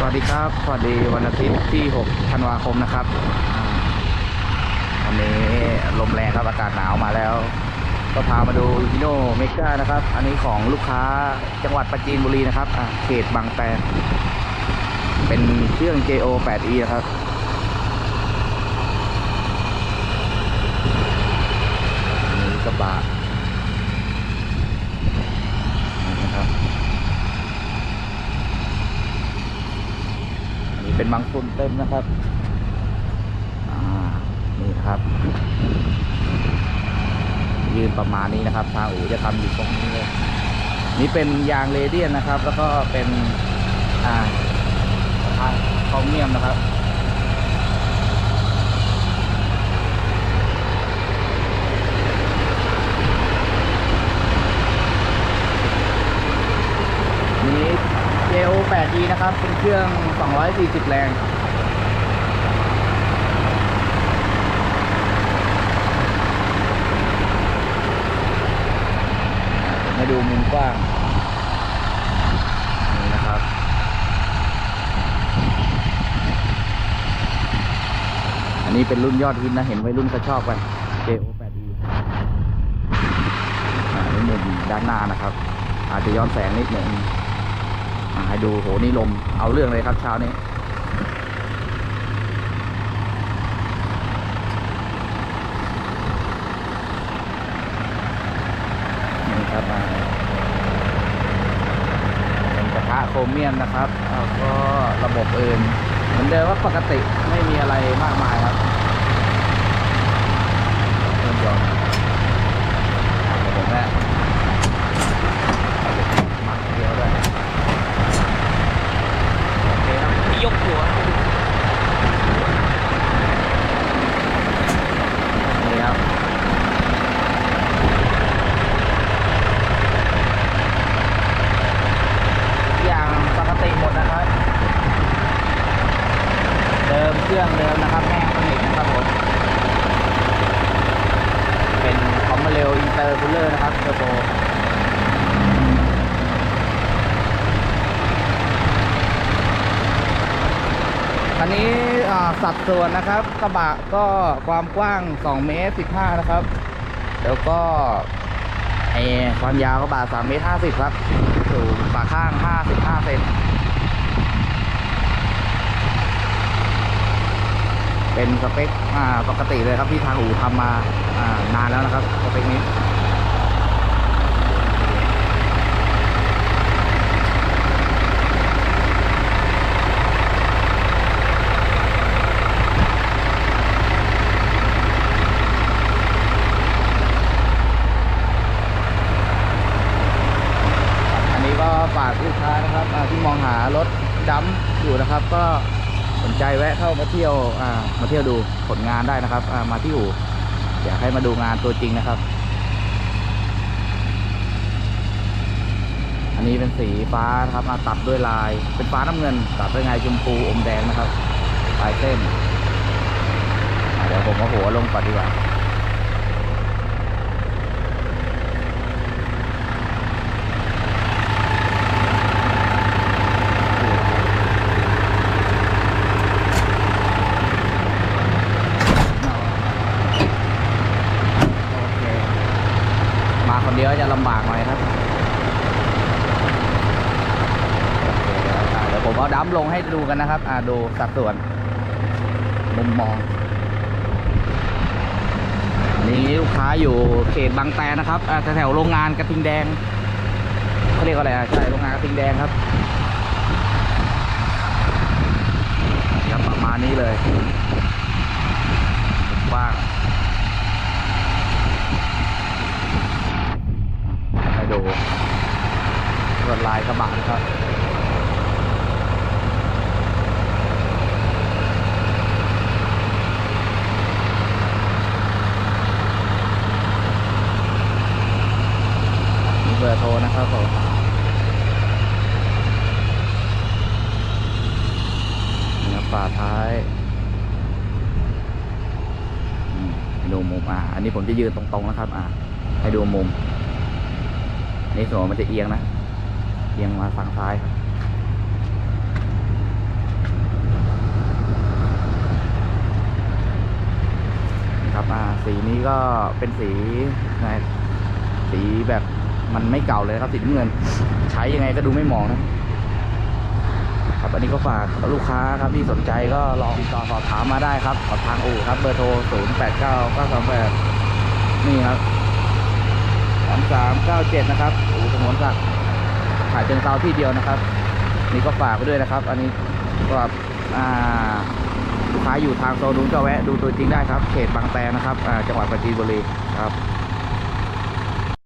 สวัสดีครับ สวัสดีวันอาทิตย์ที่ 6 ธันวาคมนะครับวันนี้ลมแรงครับอากาศหนาวมาแล้ว ก็พามาดูฮิโนเมกานะครับ อันนี้ของลูกค้าจังหวัดปราจีนบุรีนะครับอ่าเขตบางแตนเป็นเครื่อง JO 8E นะครับ นี่กระบะนี่นะครับ อันนี้ เป็นบางฝุ่นเต็มนะครับอ่านี่ครับยืนประมาณนี้นะครับทางอู่จะทำอยู่ตรงนี้เลยนี่เป็นยางเรเดียนนะครับ แล้วก็เป็นอ่าทางคอมเนียมนะครับ นี้ JO 8 e นะครับ เป็นเครื่อง 240 แรงมาดูมุมกว้างนี่นะครับ อันนี้เป็นรุ่นยอดฮิตนะ เห็นวัยรุ่นเขาชอบกัน JO 8 e อ่านี่มุมด้านหน้านะครับ อาจจะย้อนแสงนิดหนึ่ง ให้ดูโหนี่ลมเอาเรื่องเลยครับเช้านี้นี่ครับมาเป็นกระทะโครเมียมนะครับแล้วก็ระบบอื่นเหมือนเดิมว่าปกติไม่มีอะไรมากมายครับเรื่องยนต์ระบบแมักเดียวด้วย โอเคครับยกหัวนี่ครับทุกอย่างปกติหมดนะครับ เครื่องเดิมนะครับแห้งสนิทนะครับผมเป็นคอมมาเรลอินเตอร์คูลเลอร์นะครับเทอร์โบอันนี้สัดส่วนนะครับกระบะก็ความกว้าง 2 เมตร 15 นะครับ แล้วก็ไอความยาวกระบะ3เมตร 50 ครับ สูงฝาข้าง 55 เซน เป็นสเปคปกติเลยครับที่ทางอู่ทำมานานแล้วนะครับสเปคนี้อันนี้ก็ฝากลูกค้านะครับที่มองหารถดัมอยู่นะครับ ก็ สนใจแวะเข้ามาเที่ยวอ่ามาเที่ยวดูผลงานได้นะครับอ่ามาที่อู่อยากให้มาดูงานตัวจริงนะครับ อันนี้เป็นสีฟ้านะครับมาตัดด้วยลาย เป็นฟ้าน้ำเงิน ตัดด้วยลายชมพูอมแดงนะครับลายเส้น เดี๋ยวผมเอาหัวลงก่อนดีกว่า โอเค มา คนเดียวจะลำบากหน่อยครับเดี๋ยวผมเอาดัมลงให้ดูกันนะครับ อ่าดูสัดส่วน มุมมอง นี่ลูกค้าอยู่เขตบางแตนนะครับแถวๆโรงงานกระทิงแดงเขาเรียกว่าอะไรอะใช่โรงงานกระทิงแดงครับประมาณนี้เลยกว้าง ให้ ดูลวดลายกระบะนะครับมีเบอร์โทรนะครับผมนี่ครับฝาท้ายดูมุมอะอันนี้ผมจะยืนตรงๆนะครับ อะให้ดูมุม ในถนนมันจะเอียงนะ เอียงมาฝั่งซ้ายครับอ่าสีนี้ก็เป็นสีนะสีแบบมันไม่เก่าเลยครับสีเงิน ใช้ยังไงก็ดูไม่มองนะครับอันนี้ก็ฝากลูกค้าครับที่สนใจก็ลองติดต่อสอบถามมาได้ครับกับทางอู่ครับเบอร์โทร 0 8 9 9 2 8 นี่ครับ 3397นะครับโอ้สมวนสักขายเชิงเซาที่เดียวนะครับ นี่ก็ฝากไปด้วยนะครับ อันนี้ก็อ่าลูกค้าอยู่ทางโซนนู้นก็แวะดูตัวจริงได้ครับ เขตบางแตนนะครับจังหวัดปราจีนบุรีครับ